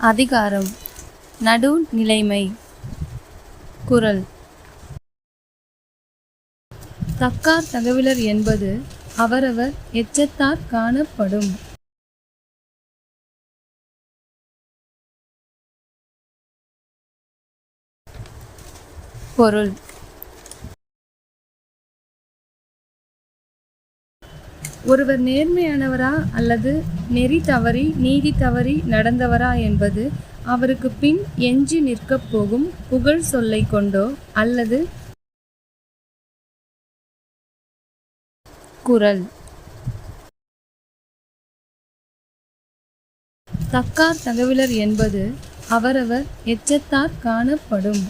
அதிகாரம். நடுநிலைமை குரல். தக்கார் தகவலர் என்பது அவரவர் எச்சத்தார் காணப்படும். பொருள். ஒருவர் நேர்மையானவரா அல்லது நெறி தவறி நீதி தவறி நடந்தவரா என்பது அவருக்கு பின் எஞ்சி நிற்கப் போகும் புகழ் சொல்லைக் கொண்டோ அல்லது குரல். தக்கார் தகவலர் என்பது அவரவர் எச்சத்தார் காணப்படும்.